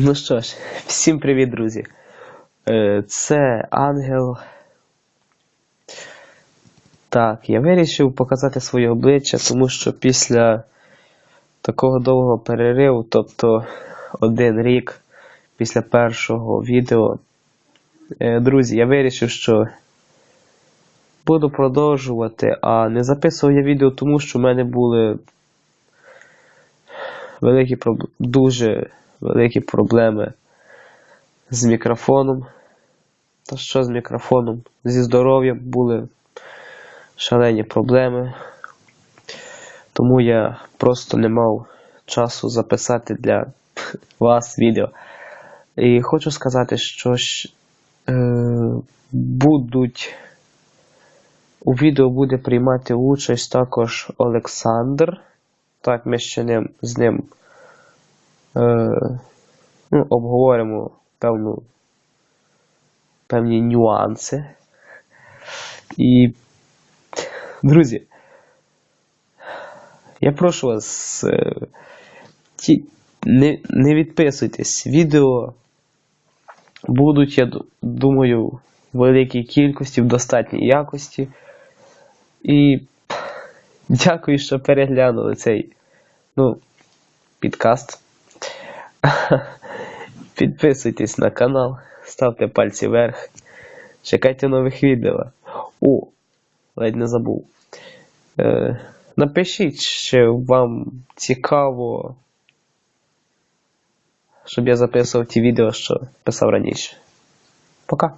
Ну що ж, всім привіт, друзі. Е, Це Ангел. Так, я вирішив показати своє обличчя, тому що після такого довгого перериву, тобто один рік після першого відео, е, друзі, я вирішив, що буду продовжувати, а не записував я відео, тому що в мене були великі дуже великі проблеми з мікрофоном. Та що з мікрофоном? Зі здоров'ям були шалені проблеми. Тому я просто не мав часу записати для вас відео. І хочу сказати, що ж, е, будуть у відео буде приймати участь також Олександр. Так, ми ще ним, з ним ну, обговоримо певну, певні нюанси. І, друзі, я прошу вас, е, ті, не, не відписуйтесь. Відео будуть, я думаю, в великій кількості, в достатній якості. І дякую, що переглянули цей ну, підкаст. Підписуйтесь на канал, ставте пальці вверх. Чекайте нових відео. О, ледь не забув. Е, напишіть, що вам цікаво, щоб я записував ті відео, що писав раніше. Пока.